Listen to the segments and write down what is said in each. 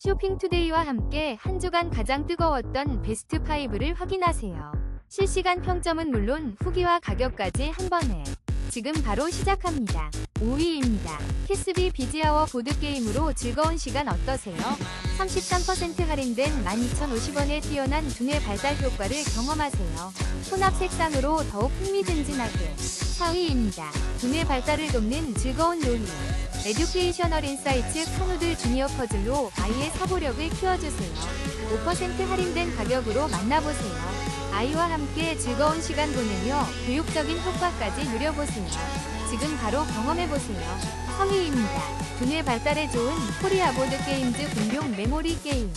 쇼핑투데이와 함께 한 주간 가장 뜨거웠던 베스트 5를 확인하세요. 실시간 평점은 물론 후기와 가격까지 한 번에 지금 바로 시작합니다. 5위입니다. 키스비 비지아워 보드게임으로 즐거운 시간 어떠세요? 33% 할인된 12,050원에 뛰어난 두뇌 발달 효과를 경험하세요. 혼합 색상으로 더욱 흥미진진하게 4위입니다. 두뇌 발달을 돕는 즐거운 놀이 에듀케이셔널 인사이츠 카누들 주니어 퍼즐로 아이의 사고력을 키워주세요. 5% 할인된 가격으로 만나보세요. 아이와 함께 즐거운 시간 보내며 교육적인 효과까지 누려보세요. 지금 바로 경험해보세요. 3위입니다. 두뇌 발달에 좋은 코리아 보드 게임즈 공룡 메모리 게임.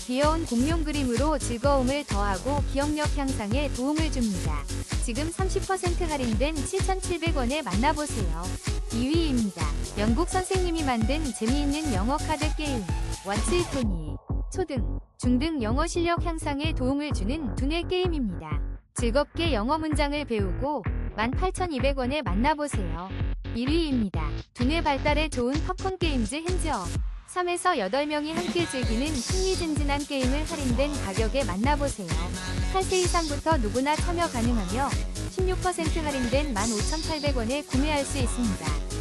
귀여운 공룡 그림으로 즐거움을 더하고 기억력 향상에 도움을 줍니다. 지금 30% 할인된 7,700원에 만나보세요. 2위입니다. 영국 선생님이 만든 재미있는 영어 카드 게임. 왓츠 토니. 초등, 중등 영어 실력 향상에 도움을 주는 두뇌 게임입니다. 즐겁게 영어 문장을 배우고 18,200원에 만나보세요. 1위입니다. 두뇌 발달에 좋은 팝콘 게임즈 핸즈업. 3에서 8명이 함께 즐기는 흥미진진한 게임을 할인된 가격에 만나보세요. 8세 이상부터 누구나 참여 가능하며 16% 할인된 15,800원에 구매할 수 있습니다.